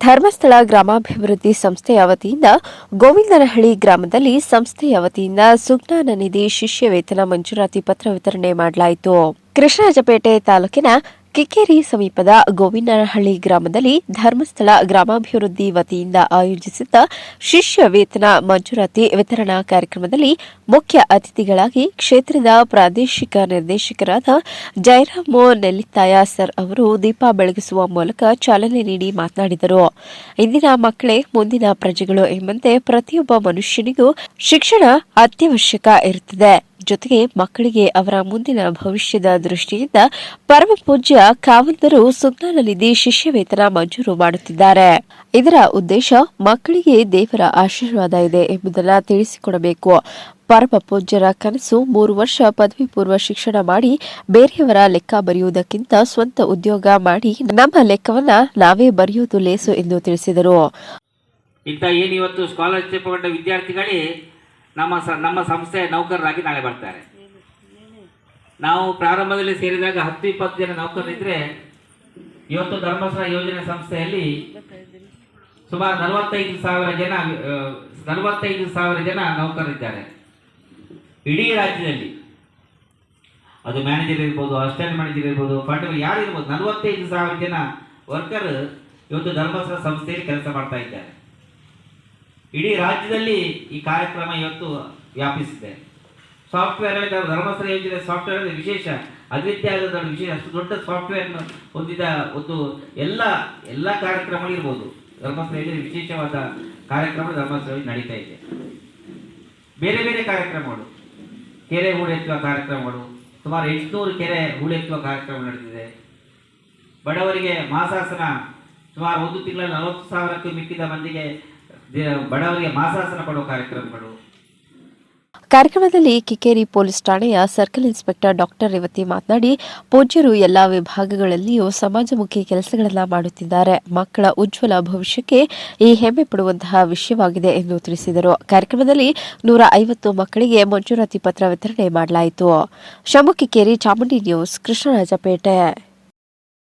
ಧರ್ಮಸ್ಥಳ ಗ್ರಾಮಾಭಿವೃದ್ಧಿ ಸಂಸ್ಥೆಯ ವತಿಯಿಂದ ಗೋವಿಂದನಹಳ್ಳಿ ಗ್ರಾಮದಲ್ಲಿ ಸಂಸ್ಥೆಯ ವತಿಯಿಂದ ಸುಜ್ಞಾನ ನಿಧಿ ಶಿಷ್ಯ ವೇತನ ಮಂಜೂರಾತಿ ಪತ್ರ ವಿತರಣೆ ಮಾಡಲಾಯಿತು. ಕೃಷ್ಣರಾಜಪೇಟೆ ತಾಲೂಕಿನ ಕಿಕ್ಕೇರಿ ಸಮೀಪದ ಗೋವಿನಹಳ್ಳಿ ಗ್ರಾಮದಲ್ಲಿ ಧರ್ಮಸ್ಥಳ ಗ್ರಾಮಾಭಿವೃದ್ಧಿ ವತಿಯಿಂದ ಆಯೋಜಿಸಿದ್ದ ಶಿಷ್ಯ ವೇತನ ಮಂಜೂರಾತಿ ವಿತರಣಾ ಕಾರ್ಯಕ್ರಮದಲ್ಲಿ ಮುಖ್ಯ ಅತಿಥಿಗಳಾಗಿ ಕ್ಷೇತ್ರದ ಪ್ರಾದೇಶಿಕ ನಿರ್ದೇಶಕರಾದ ಜಯರಾಮ ನೆಲ್ಲಿತ್ತಾಯ ಸರ್ ಅವರು ದೀಪ ಬೆಳಗಿಸುವ ಮೂಲಕ ಚಾಲನೆ ನೀಡಿ ಮಾತನಾಡಿದರು. ಇಂದಿನ ಮಕ್ಕಳೇ ಮುಂದಿನ ಪ್ರಜೆಗಳು ಎಂಬಂತೆ ಪ್ರತಿಯೊಬ್ಬ ಮನುಷ್ಯನಿಗೂ ಶಿಕ್ಷಣ ಅತ್ಯವಶ್ಯಕ ಇರುತ್ತದೆ. ಜೊತೆಗೆ ಮಕ್ಕಳಿಗೆ ಅವರ ಮುಂದಿನ ಭವಿಷ್ಯದ ದೃಷ್ಟಿಯಿಂದ ಪರಮ ಪೂಜ್ಯ ಕಾವಂತರು ನಿಧಿ ಶಿಷ್ಯ ವೇತನ ಮಂಜೂರು ಮಾಡುತ್ತಿದ್ದಾರೆ. ಇದರ ಉದ್ದೇಶ ಮಕ್ಕಳಿಗೆ ದೇವರ ಆಶೀರ್ವಾದ ಇದೆ ಎಂಬುದನ್ನು ತಿಳಿಸಿಕೊಡಬೇಕು. ಪರಮ ಪೂಜ್ಯರ ಕನಸು ಮೂರು ವರ್ಷ ಪದವಿ ಪೂರ್ವ ಶಿಕ್ಷಣ ಮಾಡಿ ಬೇರೆಯವರ ಲೆಕ್ಕ ಬರೆಯುವುದಕ್ಕಿಂತ ಸ್ವಂತ ಉದ್ಯೋಗ ಮಾಡಿ ನಮ್ಮ ಲೆಕ್ಕವನ್ನ ನಾವೇ ಬರೆಯುವುದು ಲೇಸು ಎಂದು ತಿಳಿಸಿದರು. ಇಂಥ ಏನಿವತ್ತು ಸ್ಕಾಲರ್ಶಿಪ್ ಪಡೆದ ವಿದ್ಯಾರ್ಥಿಗಳೇ ನಮ್ಮ ಸ ನಮ್ಮ ಸಂಸ್ಥೆಯ ನೌಕರರಾಗಿ ನಾಳೆ ಬರ್ತಾರೆ. ನಾವು ಪ್ರಾರಂಭದಲ್ಲಿ ಸೇರಿದಾಗ ಹತ್ತು ಇಪ್ಪತ್ತು ಜನ ನೌಕರರಿದ್ದರೆ ಇವತ್ತು ಧರ್ಮಸ್ಥಳ ಯೋಜನೆ ಸಂಸ್ಥೆಯಲ್ಲಿ ಸುಮಾರು ನಲವತ್ತೈದು ಸಾವಿರ ಜನ ನಲವತ್ತೈದು ಸಾವಿರ ಜನ ನೌಕರರಿದ್ದಾರೆ. ಇಡೀ ರಾಜ್ಯದಲ್ಲಿ. ಅದು ಮ್ಯಾನೇಜರ್ ಇರ್ಬೋದು ಅಸಿಸ್ಟೆಂಟ್ ಮ್ಯಾನೇಜರ್ ಇರ್ಬೋದು ಫಂಡ್ ಯಾರು ಇರ್ಬೋದು ನಲವತ್ತೈದು ಸಾವಿರ ಜನ ವರ್ಕರ್ ಇವತ್ತು ಧರ್ಮಸ್ಥಳ ಸಂಸ್ಥೆಯಲ್ಲಿ ಕೆಲಸ ಮಾಡ್ತಾ ಇದ್ದಾರೆ. ಇಡೀ ರಾಜ್ಯದಲ್ಲಿ ಈ ಕಾರ್ಯಕ್ರಮ ಇವತ್ತು ವ್ಯಾಪಿಸಿದೆ. ಸಾಫ್ಟ್ವೇರ್ ಧರ್ಮಸ್ಥಳ ಯೋಜನೆ ಸಾಫ್ಟ್ವೇರ್ ಅಂದರೆ ವಿಶೇಷ. ಅದ್ವಿತೀಯವಾದ ವಿಶೇಷ. ಅಷ್ಟು ದೊಡ್ಡ ಸಾಫ್ಟ್ವೇರ್ ಹೊಂದಿದ ಒಂದು ಎಲ್ಲ ಎಲ್ಲ ಕಾರ್ಯಕ್ರಮಗಳು ಇರ್ಬೋದು. ಧರ್ಮಸ್ಥಳ ಯೋಜನೆ ವಿಶೇಷವಾದ ಕಾರ್ಯಕ್ರಮ ಧರ್ಮಸ್ಥಳದಲ್ಲಿ ನಡೀತಾ ಇದೆ. ಬೇರೆ ಬೇರೆ ಕಾರ್ಯಕ್ರಮಗಳು. ಕೆರೆ ಹೂಳೆತ್ತುವ ಕಾರ್ಯಕ್ರಮಗಳು. ಸುಮಾರು ಎಂಟುನೂರು ಕೆರೆ ಹೂಳೆತ್ತುವ ಕಾರ್ಯಕ್ರಮ ನಡೆದಿದೆ. ಬಡವರಿಗೆ ಮಾಸಾಸನ ಸುಮಾರು ಒಂದು ತಿಂಗಳಲ್ಲಿ ನಲವತ್ತು ಸಾವಿರಕ್ಕೂ ಮಿಕ್ಕಿದ ಮಂದಿಗೆ ಬಡವರಿಗೆ ಮಾಸಾಸನ ಕೊಡುವ ಕಾರ್ಯಕ್ರಮಗಳು. ಕಾರ್ಯಕ್ರಮದಲ್ಲಿ ಕಿಕ್ಕೇರಿ ಪೊಲೀಸ್ ಠಾಣೆಯ ಸರ್ಕಲ್ ಇನ್ಸ್ಪೆಕ್ಟರ್ ಡಾಕ್ಟರ್ ರೇವತಿ ಮಾತನಾಡಿ, ಪೂಜ್ಯರು ಎಲ್ಲಾ ವಿಭಾಗಗಳಲ್ಲಿಯೂ ಸಮಾಜಮುಖಿ ಕೆಲಸಗಳನ್ನು ಮಾಡುತ್ತಿದ್ದಾರೆ. ಮಕ್ಕಳ ಉಜ್ವಲ ಭವಿಷ್ಯಕ್ಕೆ ಈ ಹೆಮ್ಮೆ ಪಡುವಂತಹ ವಿಷಯವಾಗಿದೆ ಎಂದು ತಿಳಿಸಿದರು. ಕಾರ್ಯಕ್ರಮದಲ್ಲಿ ನೂರ ಐವತ್ತು ಮಕ್ಕಳಿಗೆ ಮಂಜೂರಾತಿ ಪತ್ರ ವಿತರಣೆ ಮಾಡಲಾಯಿತು. ಶಂಭು ಕಿಕ್ಕೇರಿ ಚಾಮುಂಡಿ ನ್ಯೂಸ್, ಕೃಷ್ಣರಾಜಪೇಟೆ.